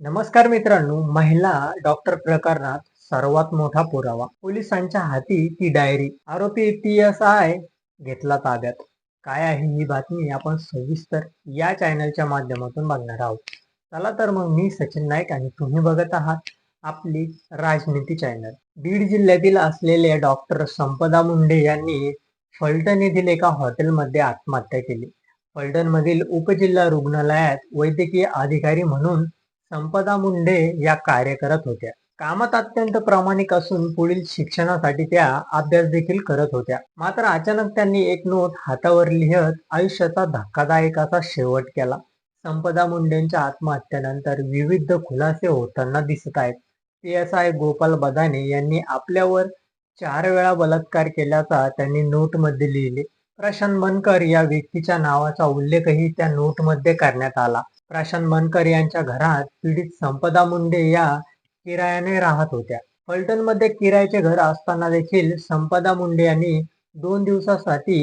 नमस्कार मित्रांनो महिला डॉक्टर प्रकरणात सर्वात मोठा पुरावा. पोलिसांच्या हाती ती डायरी. आरोपी पी एस आय घेतला ताब्यात. काय आहे ही बातमी आपण सविस्तर या चॅनलच्या माध्यमातून बघणार आहोत. चला तर मग मी सचिन नाईक आणि तुम्ही बघत आहात आपली राजनीती चॅनल. बीड जिल्ह्यातील असलेले डॉक्टर संपदा मुंडे यांनी फलटण येथील एका हॉटेलमध्ये आत्महत्या केली. फलटणमधील उपजिल्हा रुग्णालयात वैद्यकीय अधिकारी म्हणून संपदा मुंडे या कार्य करत होत्या. कामात अत्यंत प्रामाणिक असून पुढील शिक्षणासाठी त्या अभ्यास देखील करत होत्या. मात्र अचानक त्यांनी एक नोट हातावर लिहत आयुष्याचा धक्कादायक असा शेवट केला. संपदा मुंडेंच्या आत्महत्येनंतर विविध खुलासे होताना दिसत आहेत. P S I Gopal Badane यांनी आपल्यावर चार वेळा बलात्कार केल्याचा त्यांनी नोटमध्ये लिहिले. प्रशांत बनकर या व्यक्तीच्या नावाचा उल्लेखही त्या नोटमध्ये करण्यात आला. प्रशांत बनकर यांच्या घरात पीडित संपदा मुंडे या किरायाने राहत होत्या. फलटणमध्ये किरायाचे घर असताना देखील संपदा मुंडे यांनी दोन दिवसासाठी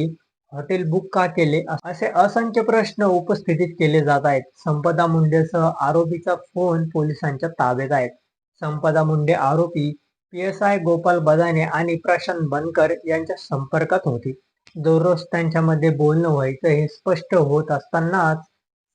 हॉटेल बुक का केले? असे असंख्य प्रश्न उपस्थितीत केले जात आहेत. संपदा मुंडेसह आरोपीचा फोन पोलिसांच्या ताब्यात आहेत. संपदा मुंडे आरोपी P S I Gopal Badane आणि प्रशांत बनकर यांच्या संपर्कात होती. दररोज त्यांच्यामध्ये बोलणं व्हायचं हे स्पष्ट होत असतानाच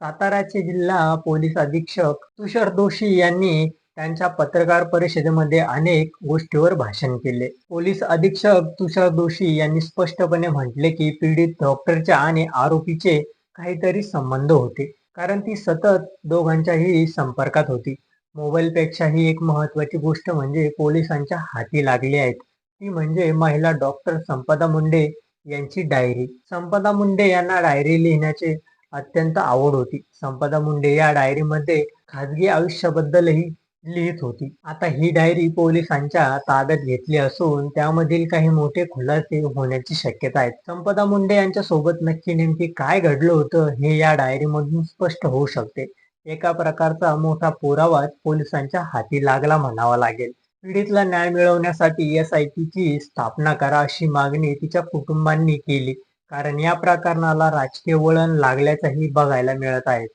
साताराचे जिल्हा पोलीस अधीक्षक तुषार दोशी यांनी त्यांच्या पत्रकार परिषदेमध्ये अनेक गोष्टीवर भाषण केले. पोलीस अधीक्षक तुषार दोशी यांनी स्पष्टपणे म्हटले की पीडित डॉक्टरच्या आणि आरोपीचे काहीतरी संबंध होते कारण ती सतत दोघांच्याही संपर्कात होती. मोबाईलपेक्षाही एक महत्वाची गोष्ट म्हणजे पोलिसांच्या हाती लागली आहेत ती म्हणजे महिला डॉक्टर संपदा मुंडे यांची डायरी संपदा मुंडे यांना डायरी लिहिण्याचे अत्यंत आवड होती. संपदा मुंडे या डायरीमध्ये खाजगी आयुष्याबद्दलही लिहित होती. आता ही डायरी पोलिसांच्या ताब्यात घेतली असून त्यामधील काही मोठे खुलासे होण्याची शक्यता आहे संपदा मुंडे यांच्या सोबत नक्की नेमकी काय घडलं होतं हे या डायरीमधून स्पष्ट होऊ शकते. एका प्रकारचा मोठा पुरावाच पोलिसांच्या हाती लागला म्हणावा लागेल. पीडितला न्याय मिळवण्यासाठी एस आय टीची स्थापना करा अशी मागणी तिच्या कुटुंबांनी केली. कारण या प्रकरणाला राजकीय वळण लागल्याचंही बघायला मिळत आहेत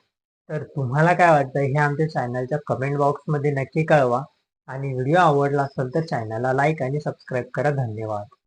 तर तुम्हाला काय वाटतं हे आमच्या चॅनलच्या कमेंट बॉक्समध्ये नक्की कळवा. आणि व्हिडिओ आवडला असेल तर चॅनलला लाईक आणि सबस्क्राईब करा. धन्यवाद.